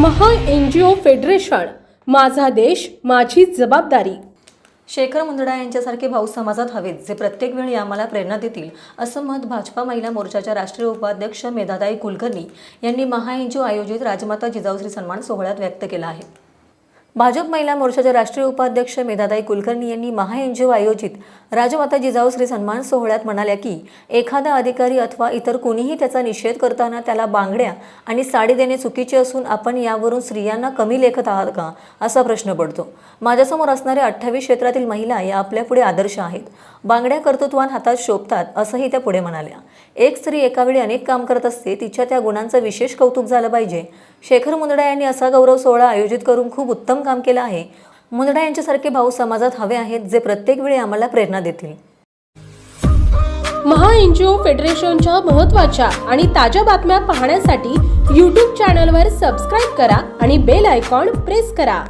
महा N G ओ federation माझा देश माझी जबाबदारी. शेखर मुंदडा यांच्यासारखे भाऊ समाजात हवेत जे प्रत्येक वेळी आम्हाला प्रेरणा देतील असं मत भाजपा महिला मोर्चाच्या राष्ट्रीय उपाध्यक्ष मेधाताई कुलकर्णी यांनी महा एन जी ओ आयोजित राजमाता जिजाऊश्री सन्मान सोहळ्यात व्यक्त केला आहे. भाजप महिला मोर्चाच्या राष्ट्रीय उपाध्यक्ष मेधाताई कुलकर्णी यांनी महा एनजीओ आयोजित राजमाता जिजाऊ श्री सन्मान सोहळ्यात म्हणाल्या की एखादा अधिकारी अथवा इतर कुणीही त्याचा निषेध करताना त्याला बांगड्या आणि साडी देणे चुकीचे असून आपण यावरून स्त्रियांना कमी लेखत आहात का असा प्रश्न पडतो. माझ्यासमोर असणाऱ्या अठ्ठावीस क्षेत्रातील महिला या आपल्यापुढे आदर्श आहेत. बांगड्या कर्तृत्वान हातात शोभतात असंही त्या पुढे म्हणाल्या. एक स्त्री एकावेळी अनेक काम करत असते तिच्या त्या गुणांचं विशेष कौतुक झालं पाहिजे. शेखर मुंदडा यांनी असा गौरव सोहळा आयोजित करून खूप उत्तम उत्तम काम केलं आहे. मुंदडा यांच्यासारखे भाऊ समाजात हवे आहेत जे प्रत्येक वेळी आम्हाला प्रेरणा देतील. महा एन जी ओ फेडरेशनच्या महत्त्वाच्या आणि ताज्या बातम्या पाहण्यासाठी यूट्यूब चॅनलवर सबस्क्राईब करा आणि बेल आयकॉन प्रेस करा.